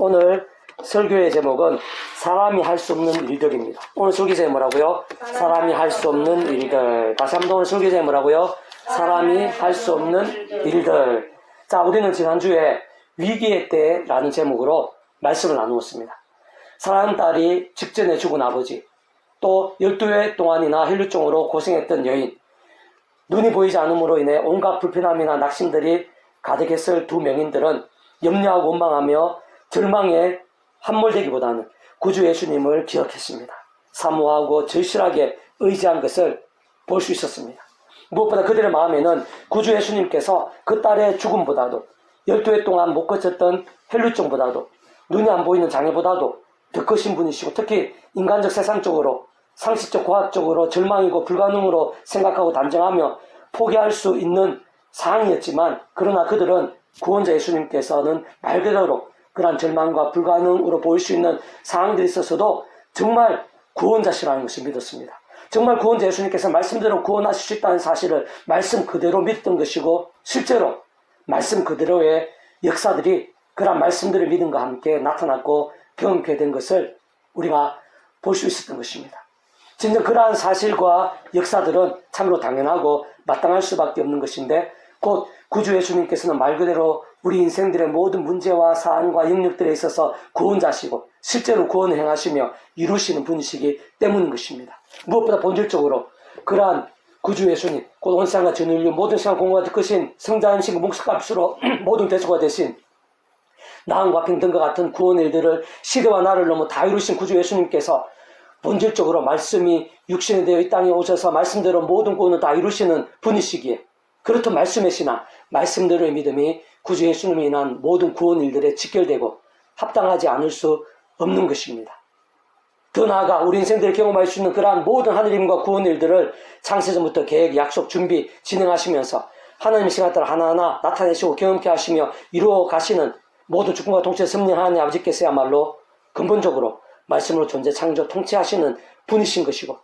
오늘 설교의 제목은 사람이 할 수 없는 일들입니다. 오늘 설교 제목 뭐라고요? 사람이 할 수 없는 일들. 다시 한번 오늘 설교 제목 뭐라고요? 사람이 할 수 없는 일들. 자, 우리는 지난주에 위기의 때라는 제목으로 말씀을 나누었습니다. 사랑하는 딸이 직전에 죽은 아버지, 또 12회 동안이나 혈류증으로 고생했던 여인, 눈이 보이지 않음으로 인해 온갖 불편함이나 낙심들이 가득했을 두 명인들은 염려하고 원망하며 절망에 함몰되기보다는 구주 예수님을 기억했습니다. 사모하고 절실하게 의지한 것을 볼 수 있었습니다. 무엇보다 그들의 마음에는 구주 예수님께서 그 딸의 죽음보다도 12해 동안 못 거쳤던 혈류증보다도 눈이 안 보이는 장애보다도 더 크신 분이시고 특히 인간적 세상적으로 상식적 과학적으로 절망이고 불가능으로 생각하고 단정하며 포기할 수 있는 상황이었지만 그러나 그들은 구원자 예수님께서는 말 그대로 그러한 절망과 불가능으로 보일 수 있는 상황들이 있어서도 정말 구원자시라는 것을 믿었습니다. 정말 구원자 예수님께서 말씀대로 구원하실 수 있다는 사실을 말씀 그대로 믿던 것이고 실제로 말씀 그대로의 역사들이 그러한 말씀들을 믿음과 함께 나타났고 경험하게 된 것을 우리가 볼 수 있었던 것입니다. 진정 그러한 사실과 역사들은 참으로 당연하고 마땅할 수밖에 없는 것인데 곧 구주 예수님께서는 말 그대로 우리 인생들의 모든 문제와 사안과 영역들에 있어서 구원자시고 실제로 구원을 행하시며 이루시는 분이시기 때문인 것입니다. 무엇보다 본질적으로 그러한 구주 예수님, 곧 온상과 전인류 모든 시간 공부가 크신 성자임신 목숨값으로 모든 대수가 되신 나음과 평등과 같은 구원의 일들을 시대와 나를 넘어 다 이루신 구주 예수님께서 본질적으로 말씀이 육신이 되어 이 땅에 오셔서 말씀대로 모든 구원을 다 이루시는 분이시기에 그렇듯 말씀의 신앙, 말씀대로의 믿음이 구주 예수님에 인한 모든 구원 일들에 직결되고 합당하지 않을 수 없는 것입니다. 더 나아가 우리 인생들이 경험할 수 있는 그러한 모든 하느님과 구원 일들을 창세전부터 계획, 약속, 준비, 진행하시면서 하나님의 시간 따라 하나하나 나타내시고 경험케 하시며 이루어 가시는 모든 주권과 통치의 섭리 하나님 아버지께서야말로 근본적으로 말씀으로 존재, 창조, 통치하시는 분이신 것이고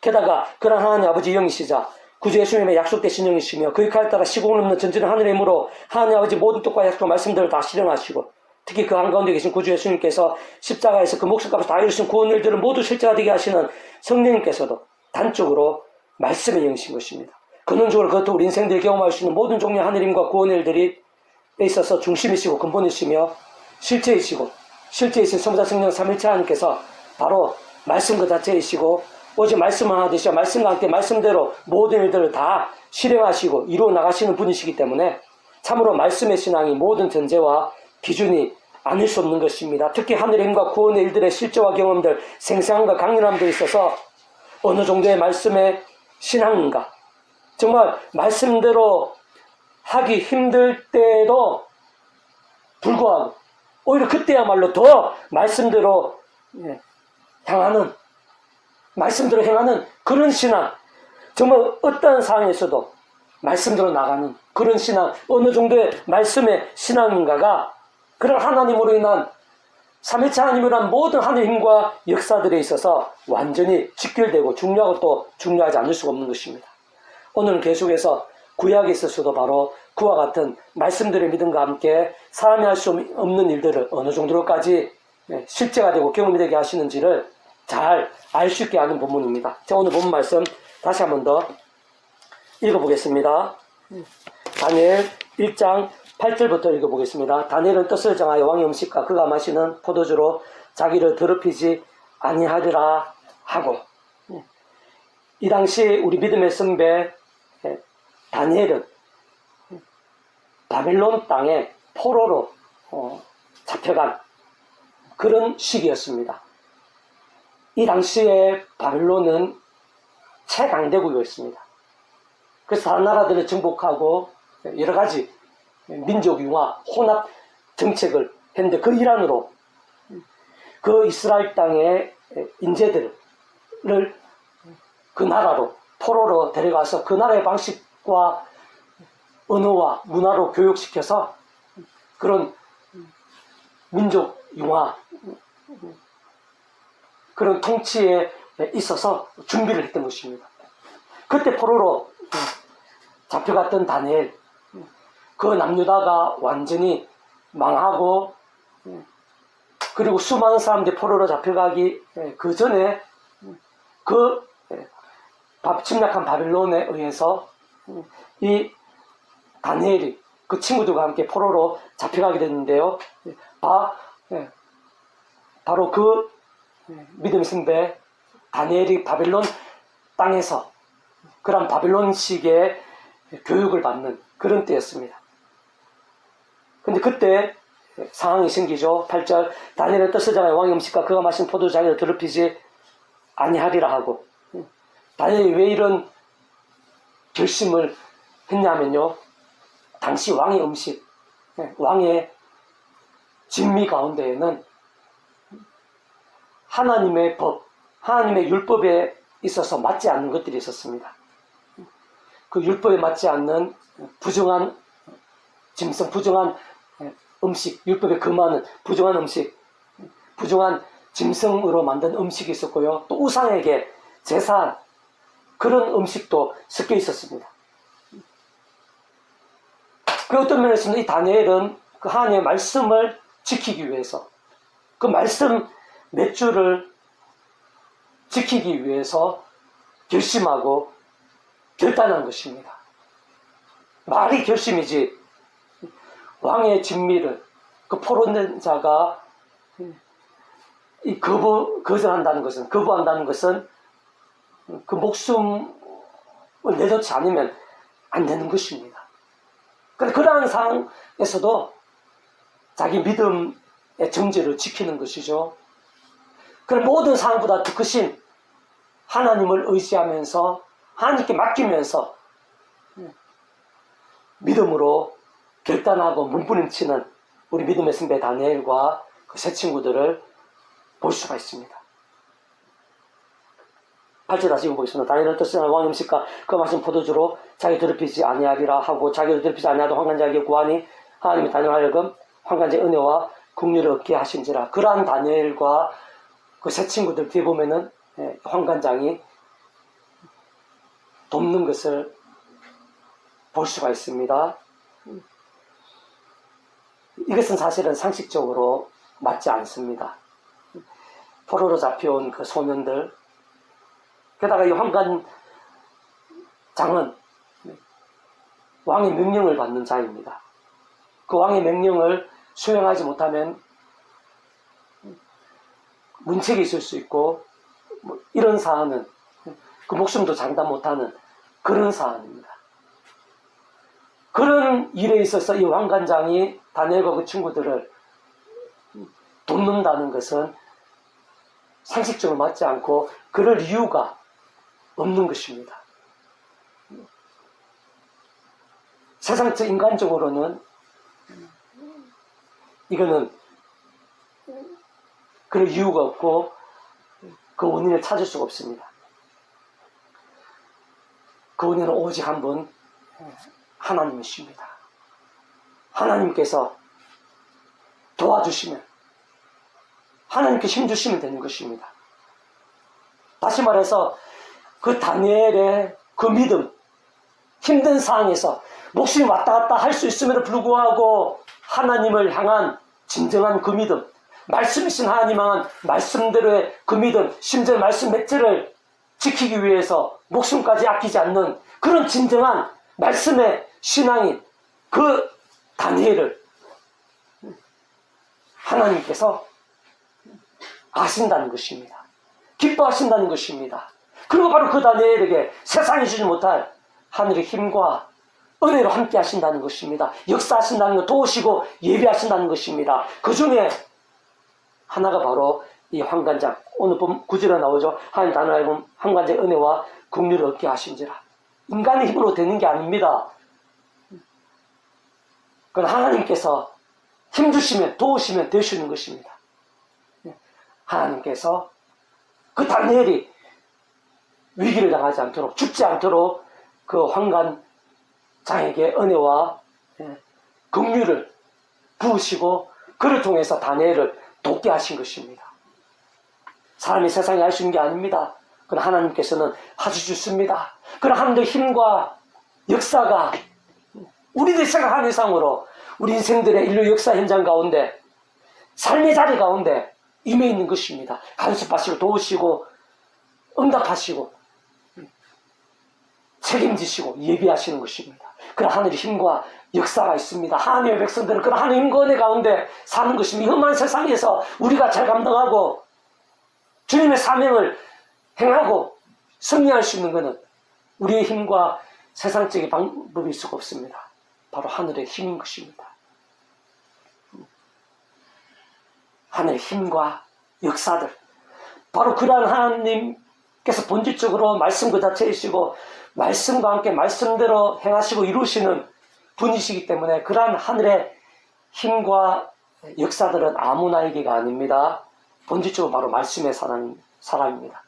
게다가 그런 하나님 아버지 영이시자 구주 예수님의 약속되신 영이시며 그 역할에 따라 시공을 없는 전지는 하늘의 힘으로 하나님 아버지 모든 뜻과 약속 말씀들을 다 실행하시고 특히 그 한가운데 계신 구주 예수님께서 십자가에서 그 목숨값을 다 이루신 구원 일들을 모두 실제화되게 하시는 성령님께서도 단적으로 말씀의 영이신 것입니다. 근원적으로 그것도 우리 인생들이 경험할 수 있는 모든 종류의 하늘임과 구원 일들이 에 있어서 중심이시고 근본이시며 실제이시고 실제이신 성자 성령 삼일체 하나님께서 바로 말씀 그 자체이시고 오직 하나 되시어 말씀과 함께 말씀대로 모든 일들을 다 실행하시고 이루어 나가시는 분이시기 때문에 참으로 말씀의 신앙이 모든 전제와 기준이 아닐 수 없는 것입니다. 특히 하늘의 힘과 구원의 일들의 실제와 경험들, 생생함과 강렬함들이 있어서 어느 정도의 말씀의 신앙인가 정말 말씀대로 하기 힘들 때에도 불구하고 오히려 그때야말로 더 말씀대로 예, 향하는 말씀대로 행하는 그런 신앙 정말 어떠한 상황에서도 말씀대로 나가는 그런 신앙 어느 정도의 말씀의 신앙인가가 그런 하나님으로 인한 삼위체 하나님으로 한 모든 하늘 힘과 역사들에 있어서 완전히 직결되고 중요하고 또 중요하지 않을 수가 없는 것입니다. 오늘은 계속해서 구약에 있어서도 바로 그와 같은 말씀들의 믿음과 함께 사람이 할 수 없는 일들을 어느 정도로까지 네, 실제가 되고 경험이 되게 하시는지를 잘 알 수 있게 하는 본문입니다. 자, 오늘 본문 말씀 다시 한 번 더 읽어보겠습니다. 다니엘 1장 8절부터 읽어보겠습니다. 다니엘은 뜻을 정하여 왕의 음식과 그가 마시는 포도주로 자기를 더럽히지 아니하리라 하고 이 당시 우리 믿음의 선배 다니엘은 바벨론 땅에 포로로 어, 잡혀간 그런 시기였습니다. 이 당시에 바벨론은 최강대국이었습니다. 그래서 다른 나라들을 정복하고 여러 가지 민족 융화, 혼합 정책을 했는데 그 일환으로 그 이스라엘 땅의 인재들을 그 나라로 포로로 데려가서 그 나라의 방식과 언어와 문화로 교육시켜서 그런 민족 융화 그런 통치에 있어서 준비를 했던 것입니다. 그때 포로로 잡혀갔던 다니엘 그 남유다가 완전히 망하고 그리고 수많은 사람들이 포로로 잡혀가기 예, 그 전에 그 예, 바- 침략한 바빌론에 의해서 음, 이 다니엘이 그 친구들과 함께 포로로 잡혀가게 됐는데요. 예, 바, 예, 바로 그 예, 믿음 선배 다니엘이 바빌론 땅에서 그런 바빌론식의 교육을 받는 그런 때였습니다. 근데 그때 상황이 생기죠. 8절 다니엘의 뜻을 잡아 왕의 음식과 그가 마신 포도주 자기를 더럽히지 아니하리라 하고 다니엘이 왜 이런 결심을 했냐면요. 당시 왕의 음식, 예, 왕의 진미 가운데에는 하나님의 법, 하나님의 율법에 있어서 맞지 않는 것들이 있었습니다. 그 율법에 맞지 않는 부정한 짐승, 부정한 음식, 율법에 금하는 부정한 음식, 부정한 짐승으로 만든 음식이 있었고요. 또 우상에게 제사한 그런 음식도 섞여 있었습니다. 그 어떤 면에서는 이 다니엘은 그 하나님의 말씀을 지키기 위해서 그 말씀 몇 줄을 지키기 위해서 결심하고 결단한 것입니다. 말이 결심이지 왕의 진미를 그 포로된 자가 이 거부 거절한다는 것은 거부한다는 것은 그 목숨을 내놓지 않으면 안 되는 것입니다. 그래 그러한 상황에서도 자기 믿음의 정죄를 지키는 것이죠. 그런 모든 상황보다 더 크신 하나님을 의지하면서 하나님께 맡기면서 믿음으로 결단하고 몸부림치는 우리 믿음의 선배 다니엘과 그 세 친구들을 볼 수가 있습니다. 8절 다시 읽어보겠습니다. 다니엘은 뜻은 왕 음식과 그 마신 포도주로 자기 더럽히지 아니하리라 하고 자기를 더럽히지 아니하도 환관자에게 구하니 하나님이 다니엘 하여금 환관자의 은혜와 국리를 얻게 하신지라 그러한 다니엘과 그 세 친구들 뒤에 보면은 예, 환관장이 돕는 것을 볼 수가 있습니다. 이것은 사실은 상식적으로 맞지 않습니다. 포로로 잡혀온 그 소년들, 게다가 이 황관장은 왕의 명령을 받는 자입니다. 그 왕의 명령을 수행하지 못하면 문책이 있을 수 있고 뭐 이런 사안은 그 목숨도 장담 못하는 그런 사안입니다. 그런 일에 있어서 이 왕관장이 다니엘과 그 친구들을 돕는다는 것은 상식적으로 맞지 않고 그럴 이유가 없는 것입니다. 세상적 인간적으로는 이거는 그럴 이유가 없고 그 원인을 찾을 수가 없습니다. 그 원인은 오직 한 분 하나님이십니다. 하나님께서 도와주시면 하나님께 힘주시면 되는 것입니다. 다시 말해서 그 다니엘의 그 믿음 힘든 상황에서 목숨이 왔다 갔다 할 수 있음에도 불구하고 하나님을 향한 진정한 그 믿음 말씀이신 하나님 향한 말씀대로의 그 믿음 심지어 말씀 몇 절을 지키기 위해서 목숨까지 아끼지 않는 그런 진정한 말씀의 신앙인 그 다니엘을 하나님께서 아신다는 것입니다. 기뻐하신다는 것입니다. 그리고 바로 그 다니엘에게 세상이 주지 못할 하늘의 힘과 은혜로 함께 하신다는 것입니다. 역사하신다는 것, 도우시고 예비하신다는 것입니다. 그 중에 하나가 바로 이 황관장. 오늘 본 구절에 나오죠. 하나님 단어 알고 황관장의 은혜와 국률을 얻게 하신지라. 인간의 힘으로 되는 게 아닙니다. 그건 하나님께서 힘 주시면 도우시면 되시는 것입니다. 하나님께서 그 다니엘이 위기를 당하지 않도록 죽지 않도록 그 황관장에게 은혜와 긍휼을 부으시고 그를 통해서 다니엘을 돕게 하신 것입니다. 사람이 세상에 할수 있는 게 아닙니다. 그러나 하나님께서는 좋습니다. 그러나 하나님의 힘과 역사가 우리들이 생각하는 이상으로 우리 인생들의 인류 역사 현장 가운데 삶의 자리 가운데 임해 있는 것입니다. 간섭하시고 도우시고 응답하시고 책임지시고 예비하시는 것입니다. 그런 하늘의 힘과 역사가 있습니다. 하나님의 백성들은 그런 하나님 은혜 가운데 사는 것입니다. 이 험한 세상에서 우리가 잘 감당하고 주님의 사명을 행하고 승리할 수 있는 것은 우리의 힘과 세상적인 방법일 수가 없습니다. 바로 하늘의 힘인 것입니다. 하늘의 힘과 역사들. 바로 그러한 하나님께서 본질적으로 말씀 그 자체이시고 말씀과 함께 말씀대로 행하시고 이루시는 분이시기 때문에 그러한 하늘의 힘과 역사들은 아무나 에게가 아닙니다. 본질적으로 바로 말씀의 사람, 사람입니다.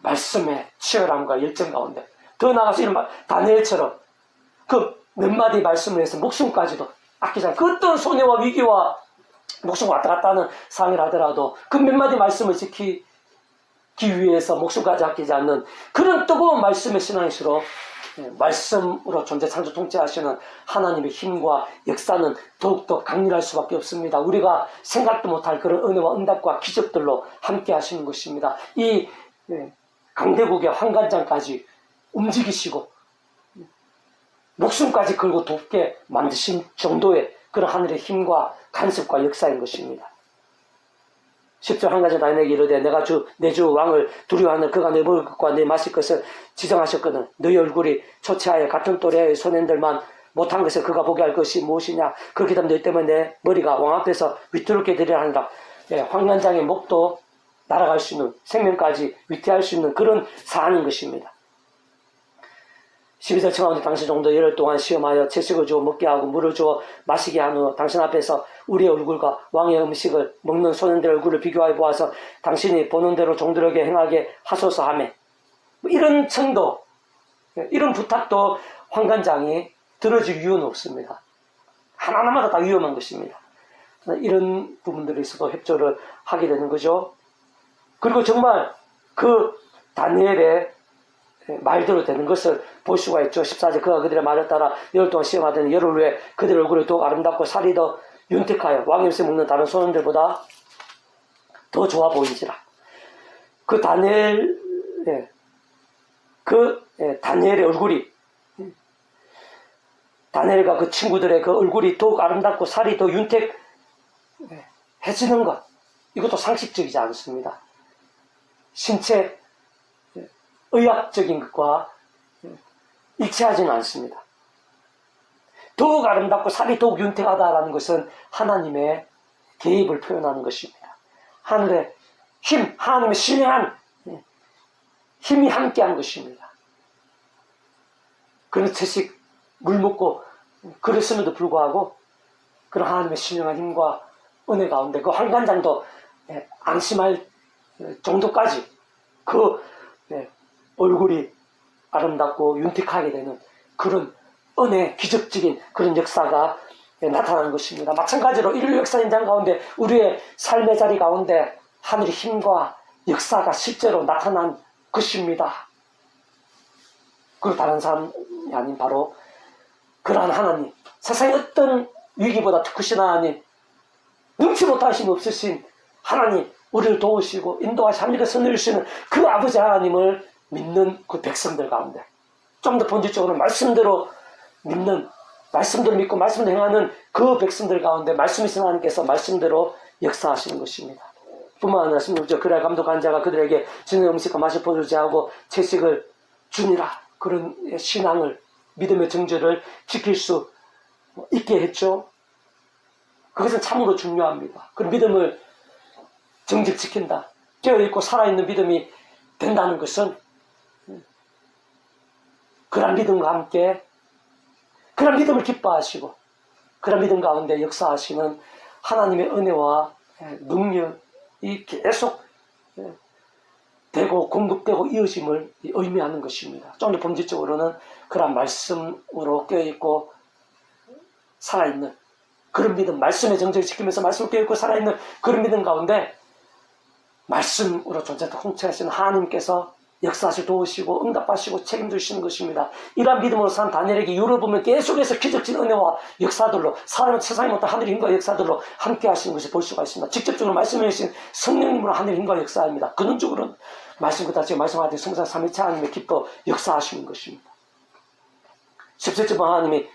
말씀의 치열함과 열정 가운데 더 나아가서 이런 말, 다니엘처럼 그 몇 마디 말씀을 해서 목숨까지도 아끼지 않고 그 어떤 손해와 위기와 목숨 왔다 갔다 하는 상을 하더라도 그 몇 마디 말씀을 지키기 위해서 목숨까지 아끼지 않는 그런 뜨거운 말씀의 신앙이시로 예, 말씀으로 존재 창조 통치하시는 하나님의 힘과 역사는 더욱더 강렬할 수밖에 없습니다. 우리가 생각도 못할 그런 은혜와 응답과 기적들로 함께 하시는 것입니다. 이 예, 강대국의 환관장까지 움직이시고 목숨까지 걸고 돕게 만드신 정도의 그런 하늘의 힘과 간섭과 역사인 것입니다. 10절 한 가지 다인에게 이르되 내가 주 내 주 왕을 두려워하는 그가 내 먹을 것과 내 마실 것을 지정하셨거든. 너희 얼굴이 초췌하여 같은 또래의 소년들만 못한 것을 그가 보게 할 것이 무엇이냐? 그렇게 되면 너희 때문에 내 머리가 왕 앞에서 위태롭게 되리라 한다. 예, 황년장의 목도 날아갈 수 있는 생명까지 위태할 수 있는 그런 사안인 것입니다 12절 청하오니 당신 정도 열흘 동안 시험하여 채식을 주어 먹게 하고 물을 주어 마시게 한 후 당신 앞에서 우리의 얼굴과 왕의 음식을 먹는 소년들의 얼굴을 비교하여 보아서 당신이 보는 대로 종들에게 행하게 하소서 하매 뭐 이런 청도 이런 부탁도 황관장이 들어줄 이유는 없습니다. 하나하나마다 다 위험한 것입니다. 이런 부분들에 있어도 협조를 하게 되는 거죠. 그리고 정말 그 다니엘의 말대로 되는 것을 볼 수가 있죠. 14절 그가 그들의 말을 따라 열흘 동안 시험하더니 열흘 후에 그들 얼굴이 더욱 아름답고 살이 더 윤택하여 왕임새 먹는 다른 소년들보다 더 좋아 보인지라. 그 다니엘, 예, 그 예, 다니엘의 얼굴이 다니엘과 그 친구들의 그 얼굴이 더욱 아름답고 살이 더 윤택해지는 것 이것도 상식적이지 않습니다. 신체 의학적인 것과 일치하지는 않습니다. 더욱 아름답고 살이 더욱 윤택하다라는 것은 하나님의 개입을 표현하는 것입니다. 하늘의 힘, 하나님의 신령한 힘이 함께한 것입니다. 그런 채식 물 먹고 그랬음에도 불구하고 그런 하나님의 신령한 힘과 은혜 가운데 그 한간장도 안심할 정도까지 그 얼굴이 아름답고 윤택하게 되는 그런 은혜, 기적적인 그런 역사가 나타나는 것입니다. 마찬가지로 인류 역사 현장 가운데 우리의 삶의 자리 가운데 하늘의 힘과 역사가 실제로 나타난 것입니다. 그 다른 사람이 아닌 바로 그러한 하나님, 세상의 어떤 위기보다 더 크신 하나님, 능치 못하심 없으신 하나님, 우리를 도우시고 인도하시 하늘에 선을 시는 그 아버지 하나님을 믿는 그 백성들 가운데 좀 더 본질적으로 말씀대로 믿는 말씀대로 믿고 말씀대로 행하는 그 백성들 가운데 말씀이신 하나님께서 말씀대로 역사하시는 것입니다. 뿐만 아니라 16절 그래 감독한 자가 그들에게 주는 음식과 맛을 보여주지 하고 채식을 주니라 그런 신앙을 믿음의 정죄를 지킬 수 있게 했죠. 그것은 참으로 중요합니다. 그 믿음을 정직 지킨다. 깨어있고 살아있는 믿음이 된다는 것은 그런 믿음과 함께 그런 믿음을 기뻐하시고 그런 믿음 가운데 역사하시는 하나님의 은혜와 능력이 계속 되고 공급되고 이어짐을 의미하는 것입니다. 좀 더 본질적으로는 그런 말씀으로 깨어있고 살아있는 그런 믿음, 말씀의 정적을 지키면서 말씀을 깨어있고 살아있는 그런 믿음 가운데 말씀으로 존재 통치하시는 하나님께서 역사하시 도우시고 응답하시고 책임지시는 것입니다. 이러한 믿음으로 산 다니엘에게 열어보면 계속해서 기적진 은혜와 역사들로 사람은 세상에 못한 하늘의 힘과 역사들로 함께 하시는 것을 볼 수가 있습니다. 직접적으로 말씀해 주신 성령님으로 하늘의 힘과 역사입니다. 근원적으로는 말씀 그다 지금 말씀하듯이 성사 3일차 하나님의 기뻐 역사하시는 것입니다. 17절 하나님이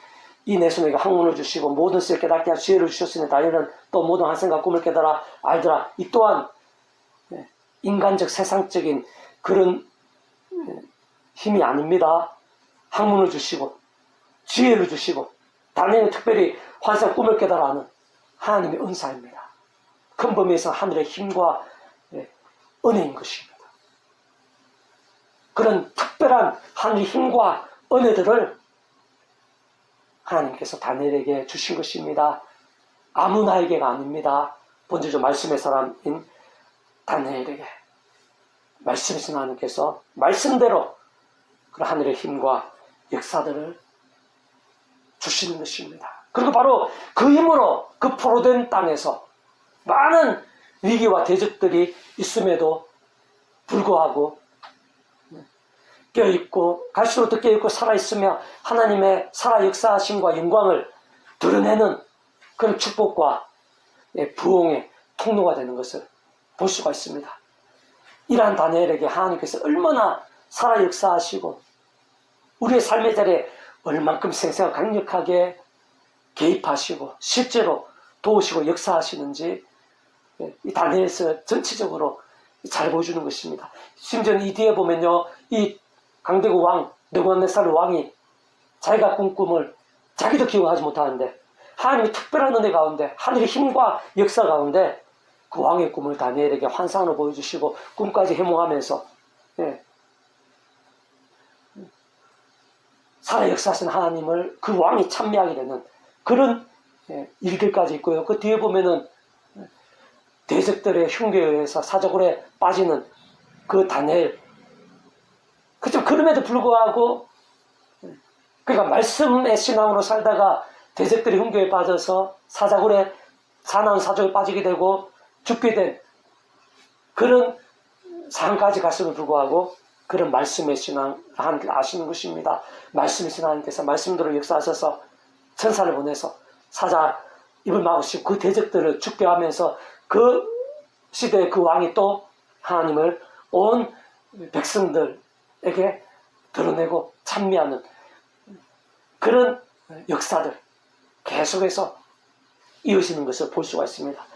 이 내 손에게 학문을 주시고 모든 것을 깨닫게 하시고 지혜를 주셨으니 다니엘은 또 모든 환생과 꿈을 깨달아 알더라. 이 또한 예, 인간적 세상적인 그런 예, 힘이 아닙니다. 학문을 주시고 지혜를 주시고 다니엘은 특별히 환생 꿈을 깨달아 하는 하나님의 은사입니다. 큰 범위에서 하늘의 힘과 예, 은혜인 것입니다. 그런 특별한 하늘의 힘과 은혜들을 하나님께서 다니엘에게 주신 것입니다. 아무나에게가 아닙니다. 본질적 말씀의 사람인 다니엘에게 말씀이신 하나님께서 말씀대로 그 하늘의 힘과 역사들을 주시는 것입니다. 그리고 바로 그 힘으로 그 포로된 땅에서 많은 위기와 대적들이 있음에도 불구하고 깨어있고 갈수록 더 깨어있고 살아있으며 하나님의 살아 역사하심과 영광을 드러내는 그런 축복과 예, 부흥의 통로가 되는 것을 볼 수가 있습니다. 이러한 다니엘에게 하나님께서 얼마나 살아 역사하시고 우리의 삶의 자리에 얼만큼 생생하고 강력하게 개입하시고 실제로 도우시고 역사하시는지 예, 이 다니엘서 전체적으로 잘 보여주는 것입니다. 심지어 이 뒤에 보면요, 이 강대국 왕 느부갓네살 왕이 자기가 꾼 꿈을 자기도 기억하지 못하는데 하나님의 특별한 은혜 가운데 하늘의 힘과 역사 가운데 그 왕의 꿈을 다니엘에게 환상으로 보여주시고 꿈까지 해몽하면서 예. 살아 역사하신 하나님을 그 왕이 찬미하게 되는 그런 예, 일들까지 있고요. 그 뒤에 보면은 대적들의 흉계에 의해서 사적으로 빠지는 그 다니엘 그죠 그럼에도 불구하고 그러니까 말씀의 신앙으로 살다가 대적들이 흉교에 빠져서 사자굴에 사나운 사족에 빠지게 되고 죽게 된 그런 상까지 갔음에도 불구하고 그런 말씀의 신앙 하나님께 아시는 것입니다. 말씀의 신앙님께서 말씀대로 역사하셔서 천사를 보내서 사자 입을 막으시고 그 대적들을 죽게 하면서 그 시대의 그 왕이 또 하나님을 온 백성들에게 드러내고 찬미하는 그런 역사들 계속해서 이어지는 것을 볼 수가 있습니다.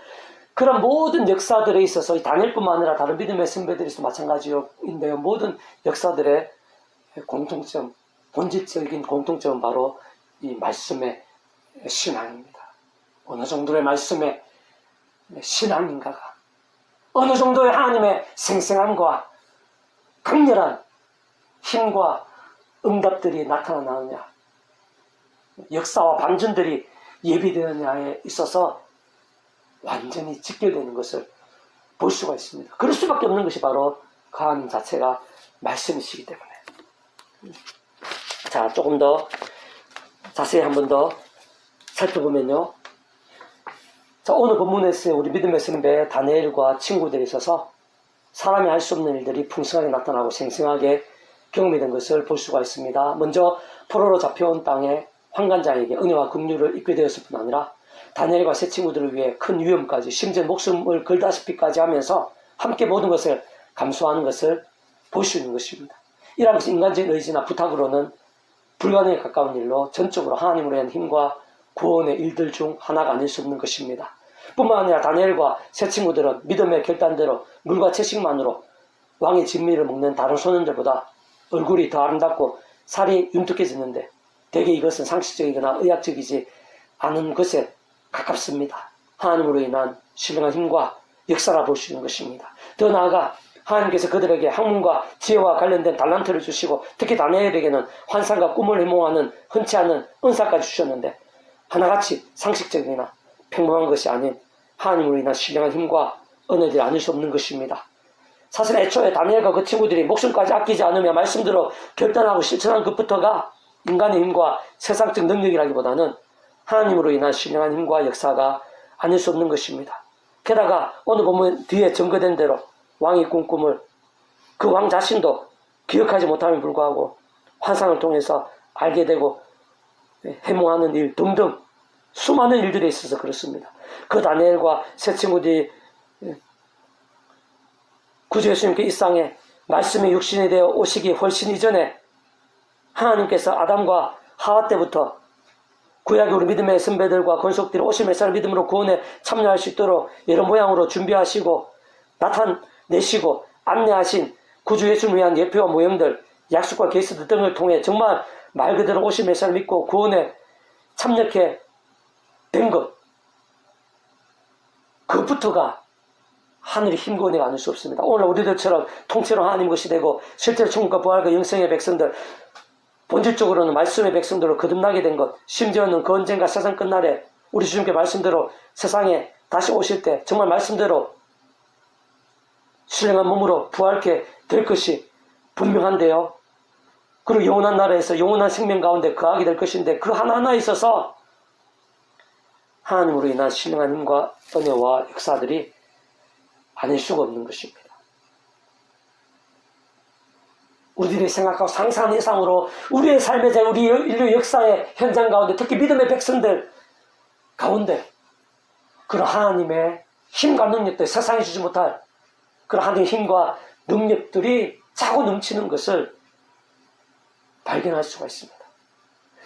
그런 모든 역사들에 있어서 이 다니엘뿐만 아니라 다른 믿음의 선배들도 마찬가지인데요. 모든 역사들의 공통점, 본질적인 공통점은 바로 이 말씀의 신앙입니다. 어느 정도의 말씀의 신앙인가가 어느 정도의 하나님의 생생함과 강렬한 힘과 응답들이 나타나느냐 역사와 반전들이 예비되느냐에 있어서 완전히 직결되는 것을 볼 수가 있습니다. 그럴 수밖에 없는 것이 바로 그 하나님 자체가 말씀이시기 때문에. 자, 조금 더 자세히 한 번 더 살펴보면요. 자, 오늘 본문에서 우리 믿음의 선배 다니엘과 친구들이 있어서 사람이 할 수 없는 일들이 풍성하게 나타나고 생생하게 경험이 된 것을 볼 수가 있습니다. 먼저 포로로 잡혀온 땅에 환관자에게 은혜와 긍휼을 입게 되었을 뿐 아니라 다니엘과 세 친구들을 위해 큰 위험까지 심지어 목숨을 걸다시피까지 하면서 함께 모든 것을 감수하는 것을 볼 수 있는 것입니다. 이러한 것은 인간적인 의지나 부탁으로는 불가능에 가까운 일로 전적으로 하나님으로 인한 힘과 구원의 일들 중 하나가 아닐 수 없는 것입니다. 뿐만 아니라 다니엘과 세 친구들은 믿음의 결단대로 물과 채식만으로 왕의 진미를 먹는 다른 소년들보다 얼굴이 더 아름답고 살이 윤택해졌는데 대개 이것은 상식적이거나 의학적이지 않은 것에 가깝습니다. 하나님으로 인한 신령한 힘과 역사라 볼 수 있는 것입니다. 더 나아가 하나님께서 그들에게 학문과 지혜와 관련된 달란트를 주시고 특히 다니엘에게는 환상과 꿈을 해몽하는 흔치 않은 은사까지 주셨는데 하나같이 상식적이나 평범한 것이 아닌 하나님으로 인한 신령한 힘과 은혜들이 아닐 수 없는 것입니다. 사실 애초에 다니엘과 그 친구들이 목숨까지 아끼지 않으며 말씀대로 결단하고 실천한 것부터가 인간의 힘과 세상적 능력이라기보다는 하나님으로 인한 신령한 힘과 역사가 아닐 수 없는 것입니다. 게다가 오늘 보면 뒤에 증거된 대로 왕이 꾼 꿈을 그 왕 자신도 기억하지 못함에 불구하고 환상을 통해서 알게 되고 예, 해몽하는 일 등등 수많은 일들에 있어서 그렇습니다. 그 다니엘과 세 친구들이 예, 구주 예수님께 이 땅에 말씀이 육신이 되어 오시기 훨씬 이전에 하나님께서 아담과 하와 때부터 구약의 우리 믿음의 선배들과 권속들이 오실 메시아를 믿음으로 구원에 참여할 수 있도록 여러 모양으로 준비하시고 나타내시고 안내하신 구주 예수를 위한 예표와 모형들 약속과 계시들 등을 통해 정말 말 그대로 오실 메시아를 믿고 구원에 참여케 된 것. 그것부터가 하늘이 힘고 내가 아닐 수 없습니다. 오늘 우리들처럼 통째로 하나님 것이 되고 실제로 천국과 부활과 영생의 백성들 본질적으로는 말씀의 백성들로 거듭나게 된 것, 심지어는 그 언젠가 세상 끝날에 우리 주님께 말씀대로 세상에 다시 오실 때 정말 말씀대로 신령한 몸으로 부활케 될 것이 분명한데요. 그리고 영원한 나라에서 영원한 생명 가운데 거하게 될 것인데 그 하나하나에 있어서 하나님으로 인한 신령한 힘과 은혜와 역사들이 아닐 수가 없는 것입니다. 우리들이 생각하고 상상한 이상으로 우리의 삶의 자, 우리 인류 역사의 현장 가운데 특히 믿음의 백성들 가운데 그런 하나님의 힘과 능력들 세상이 주지 못할 그런 하나님의 힘과 능력들이 차고 넘치는 것을 발견할 수가 있습니다.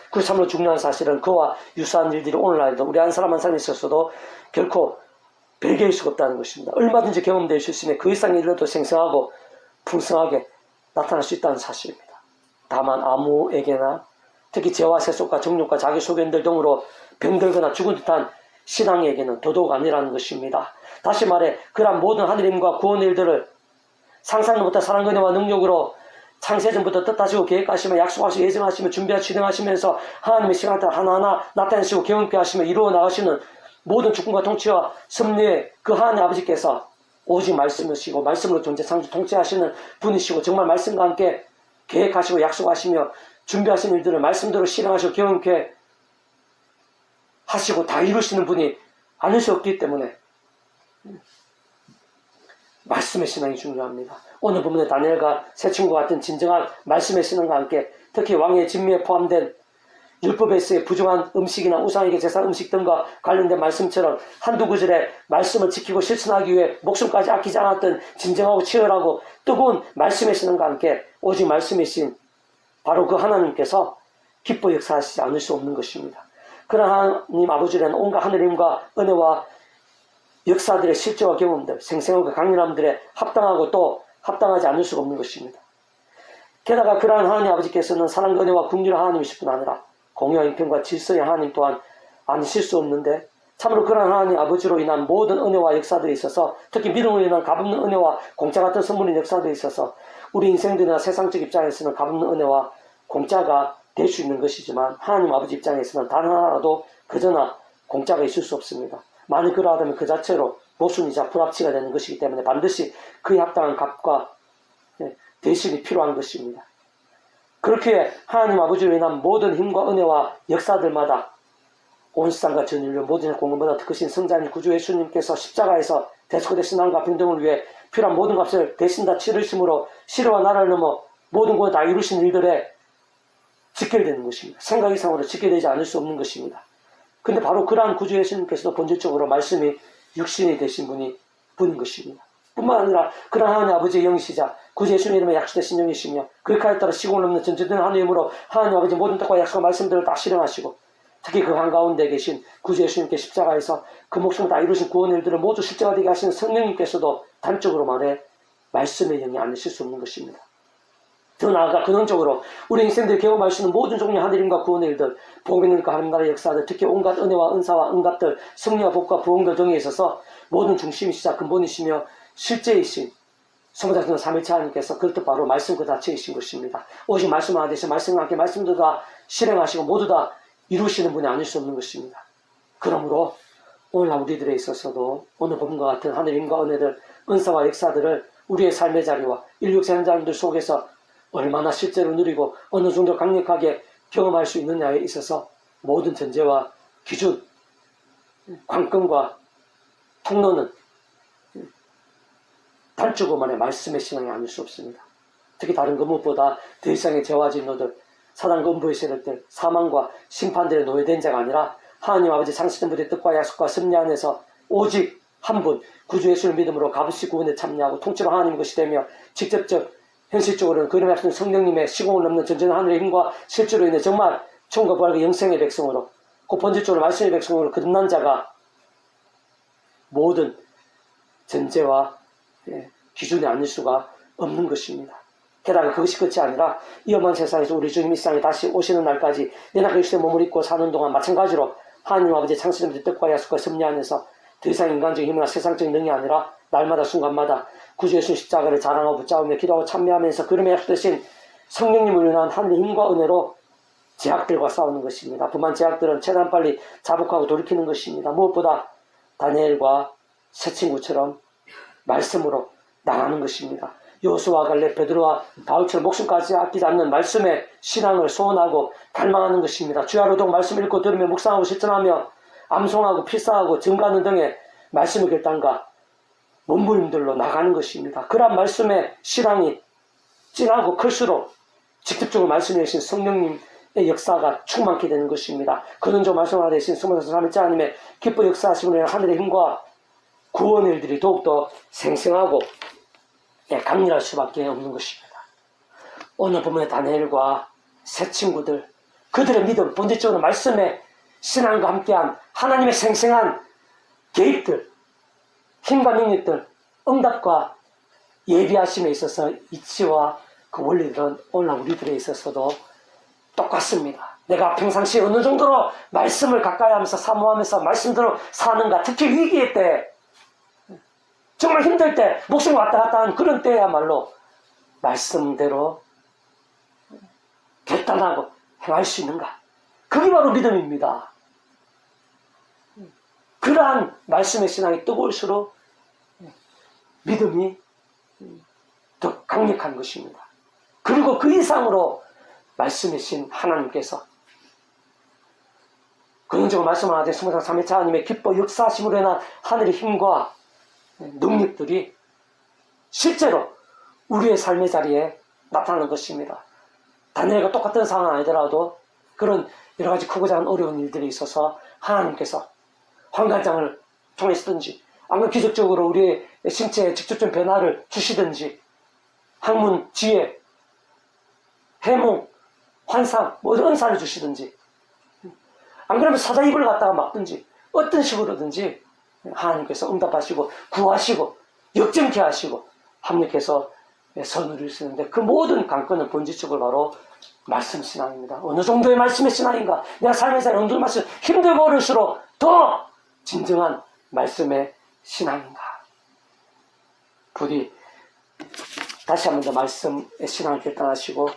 그 참으로 중요한 사실은 그와 유사한 일들이 오늘날에도 우리 한 사람 한 사람에 있어서도 결코 별개일 수가 없다는 것입니다. 얼마든지 경험될 수 있으며 그 이상의 일도 생생하고 풍성하게 나타날 수 있다는 사실입니다. 다만 아무에게나 특히 죄와 세속과 정욕과 자기소견들 등으로 병들거나 죽은 듯한 신앙에게는 더더욱 아니라는 것입니다. 다시 말해 그러한 모든 하느님과 구원의 일들을 상상도 못한 사랑 은혜와 능력으로 창세전부터 뜻하시고 계획하시며 약속하시고 예정하시며 준비하시고 진행하시면서 하나님의 시간을 따라 하나하나 나타내시고 경험케 하시며 이루어 나가시는 모든 주권과 통치와 섭리의 그 하나님 아버지께서 오직 말씀이시고 말씀으로 존재 창조 통치하시는 분이시고 정말 말씀과 함께 계획하시고 약속하시며 준비하신 일들을 말씀대로 실행하시고 경험케 하시고 다 이루시는 분이 아닐 수 없기 때문에 말씀의 신앙이 중요합니다. 오늘 부분에 다니엘과 새 친구와 같은 진정한 말씀의 신앙과 함께 특히 왕의 진미에 포함된 율법에서의 부정한 음식이나 우상에게 제사 음식 등과 관련된 말씀처럼 한두 구절의 말씀을 지키고 실천하기 위해 목숨까지 아끼지 않았던 진정하고 치열하고 뜨거운 말씀의 신앙과 함께 오직 말씀이신 바로 그 하나님께서 기뻐 역사하시지 않을 수 없는 것입니다. 그런 하나님 아버지는 온갖 하늘님과 은혜와 역사들의 실제와 경험들, 생생하고 강렬함들에 합당하고 또 합당하지 않을 수가 없는 것입니다. 게다가 그러한 하나님 아버지께서는 사랑과 은혜와 국률의 하나님이실 뿐 아니라 공의와 인편과 질서의 하나님 또한 아니실 수 없는데 참으로 그러한 하나님 아버지로 인한 모든 은혜와 역사들이 있어서 특히 믿음으로 인한 값없는 은혜와 공짜 같은 선물인 역사들이 있어서 우리 인생들이나 세상적 입장에서는 값없는 은혜와 공짜가 될 수 있는 것이지만 하나님 아버지 입장에서는 단 하나라도 그저나 공짜가 있을 수 없습니다. 만일 그러하다면 그 자체로 모순이자 불합치가 되는 것이기 때문에 반드시 그에 합당한 값과 예, 대신이 필요한 것입니다. 그렇게 하나님 아버지로 인한 모든 힘과 은혜와 역사들마다 온 세상과 전 인류 모든 공간보다 더 크신 성자님 구주 예수님께서 십자가에서 대속의 신앙과 평등을 위해 필요한 모든 값을 대신 다 치르심으로 시로와 나라를 넘어 모든 것을 다 이루신 일들에 직결되는 것입니다. 생각 이상으로 직결되지 않을 수 없는 것입니다. 근데 바로 그러한 구주 예수님께서도 본질적으로 말씀이 육신이 되신 분이 분인 것입니다. 뿐만 아니라 그러한 하나님 아버지의 영이시자 구주 예수님 이름에 약속되신 영이시며 그렇게 따라 시공을 넘는 전체된 하나님 이름으로 하나님 아버지 모든 뜻과 약속과 말씀들을 다 실행하시고 특히 그 한가운데 계신 구주 예수님께 십자가에서 그 목숨을 다 이루신 구원 일들을 모두 실제화되게 하시는 성령님께서도 단적으로 말해 말씀의 영이 아니실 수 없는 것입니다. 더 나아가 근원적으로 우리 인생들이 경험할 수 있는 모든 종류의 하늘임과 구원의 일들, 복음의 일과 하나님 나라의 역사들, 특히 온갖 은혜와 은사와 응답들, 승리와 복과 부흥들 등에 있어서 모든 중심이시자 근본이시며 실제이신 성자적인 삼일체 하나님께서 그것도 바로 말씀 그 자체이신 것입니다. 오직 말씀 안 되시 말씀과 함께 말씀도 다 실행하시고 모두 다 이루시는 분이 아닐 수 없는 것입니다. 그러므로 오늘날 우리들에 있어서도 오늘 본과 같은 하늘임과 은혜들, 은사와 역사들을 우리의 삶의 자리와 인류 현장들 속에서 얼마나 실제로 누리고 어느 정도 강력하게 경험할 수 있느냐에 있어서 모든 전제와 기준, 관건과 통로는 단적으로만의 말씀의 신앙이 아닐 수 없습니다. 특히 다른 것 무엇보다 더 이상의 죄와 진노들, 사단 근부의 세력들, 사망과 심판들의 노예된 자가 아니라 하나님 아버지 창시된 분의 뜻과 약속과 섭리 안에서 오직 한 분, 구주 예수를 믿음으로 값없이 구원에 참여하고 통째로 하나님 것이 되며 직접적, 현실적으로는 그림에 앞선 성령님의 시공을 넘는 전전 하늘의 힘과 실제로 인해 정말 총과 부활과 영생의 백성으로 그 본질적으로 말씀의 백성으로 거듭난 자가 모든 전제와 예, 기준에 앉을 수가 없는 것입니다. 게다가 그것이 끝이 아니라 위험한 세상에서 우리 주님 이 세상에 다시 오시는 날까지 내나 그리스도의 몸을 입고 사는 동안 마찬가지로 하나님 아버지 창세전의 뜻과 약속과 섭리 안에서 더 이상 인간적인 힘이나 세상적인 능이 아니라 날마다 순간마다 구주 예수 십자가를 자랑하고 붙잡으며 기도하고 참여하면서 그름에 약속되신 성령님을 위한 하늘의 힘과 은혜로 제약들과 싸우는 것입니다. 그만 제약들은 최대한 빨리 자복하고 돌이키는 것입니다. 무엇보다 다니엘과 새 친구처럼 말씀으로 나가는 것입니다. 요수와 갈렙, 베드로와 바울처럼 목숨까지 아끼지 않는 말씀의 신앙을 소원하고 갈망하는 것입니다. 주야로동 말씀 읽고 들으며 묵상하고 실천하며 암송하고 필사하고 증거하는 등의 말씀의 결단과 몸부림들로 나가는 것입니다. 그러한 말씀의 신앙이 진하고 클수록 직접적으로 말씀해 주신 성령님의 역사가 충만케 되는 것입니다. 근원적 말씀을 되신 스물다섯 삼일째 하나님의 기뻐 인한 하늘의 힘과 구원의 일들이 더욱더 생생하고 예, 강렬할 수밖에 없는 것입니다. 오늘 본문의 다니엘과 새 친구들 그들의 믿음 본질적으로 말씀의 신앙과 함께한 하나님의 생생한 개입들 힘과 능력들 응답과 예비하심에 있어서 이치와 그 원리들은 오늘 우리들에 있어서도 똑같습니다. 내가 평상시에 어느 정도로 말씀을 가까이 하면서 사모하면서 말씀대로 사는가 특히 위기의 때 정말 힘들 때, 목숨 왔다 갔다 하는 그런 때야말로 말씀대로 결단하고 행할 수 있는가? 그게 바로 믿음입니다. 그러한 말씀의 신앙이 뜨거울수록 믿음이 더 강력한 것입니다. 그리고 그 이상으로 말씀의 신 하나님께서 긍정적으로 말씀하되 스무상 3회차 하나님의 기뻐 역사하심으로 인한 하늘의 힘과 능력들이 실제로 우리의 삶의 자리에 나타나는 것입니다. 다니엘과 똑같은 상황 아니더라도 그런 여러 가지 크고 작은 어려운 일들이 있어서 하나님께서 환관장을 통해서든지 아니면 기적적으로 우리의 신체에 직접적인 변화를 주시든지 학문, 지혜, 해몽, 환상, 모든 은사를 주시든지 안 그러면 사자 입을 갖다가 막든지 어떤 식으로든지 하나님께서 응답하시고 구하시고 역정케 하시고 합력해서 선을 이루시는데 그 모든 관건은 본질적으로 바로 말씀 신앙입니다. 어느 정도의 말씀의 신앙인가? 내가 삶에서 어느 말씀 힘들고 어려울수록 더 진정한 말씀의 신앙인가? 부디 다시 한 번 더 말씀의 신앙을 결단하시고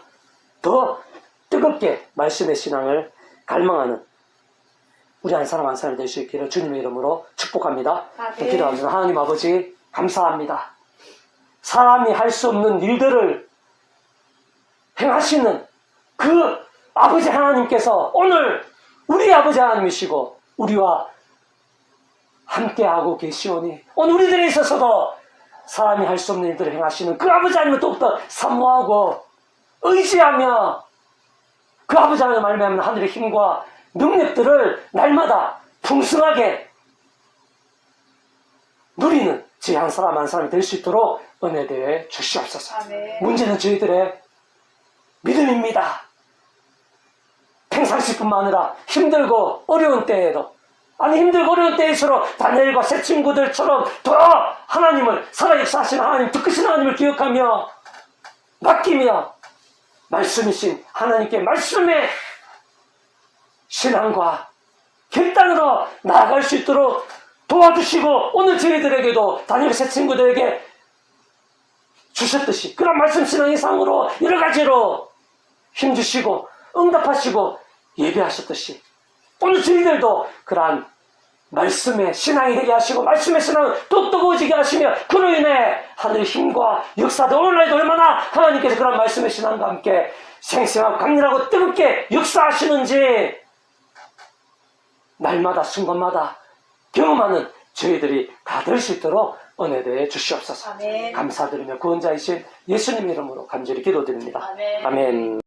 더 뜨겁게 말씀의 신앙을 갈망하는 우리 한 사람 한 사람 될수 있기를 주님의 이름으로 축복합니다. 아멘. 기도합니다. 하나님 아버지 감사합니다. 사람이 할 수 없는 일들을 행하시는 그 아버지 하나님께서 오늘 우리 아버지 하나님이시고 우리와 함께하고 계시오니 오늘 우리들에 있어서도 사람이 할 수 없는 일들을 행하시는 그 아버지 하나님을 더욱더 사모하고 의지하며 그 아버지 하나님 말미암는 하늘의 힘과 능력들을 날마다 풍성하게 누리는 제한 사람 한 사람이 될 수 있도록 은혜 대해 주시옵소서. 아멘. 문제는 저희들의 믿음입니다. 평상시뿐만 아니라 힘들고 어려운 때에도 아니 힘들고 어려운 때일수록 다니엘과 새 친구들처럼 더 하나님을 살아 역사하시는 하나님 더 크신 하나님을 기억하며 맡기며 말씀이신 하나님께 말씀의 신앙과 결단으로 나아갈 수 있도록 도와주시고 오늘 저희들에게도 다니엘 새 친구들에게 주셨듯이 그런 말씀 신앙 이상으로 여러 가지로 힘주시고 응답하시고 예배하셨듯이 오늘 저희들도 그러한 말씀의 신앙이 되게 하시고 말씀의 신앙을 또 뜨거워지게 하시며 그로 인해 하늘의 힘과 역사도 오늘날에도 얼마나 하나님께서 그런 말씀의 신앙과 함께 생생하고 강렬하고 뜨겁게 역사하시는지 날마다 순간마다 경험하는 저희들이 다 될 수 있도록 은혜 되에 주시옵소서. 아멘. 감사드리며 구원자이신 예수님 이름으로 간절히 기도드립니다. 아멘. 아멘.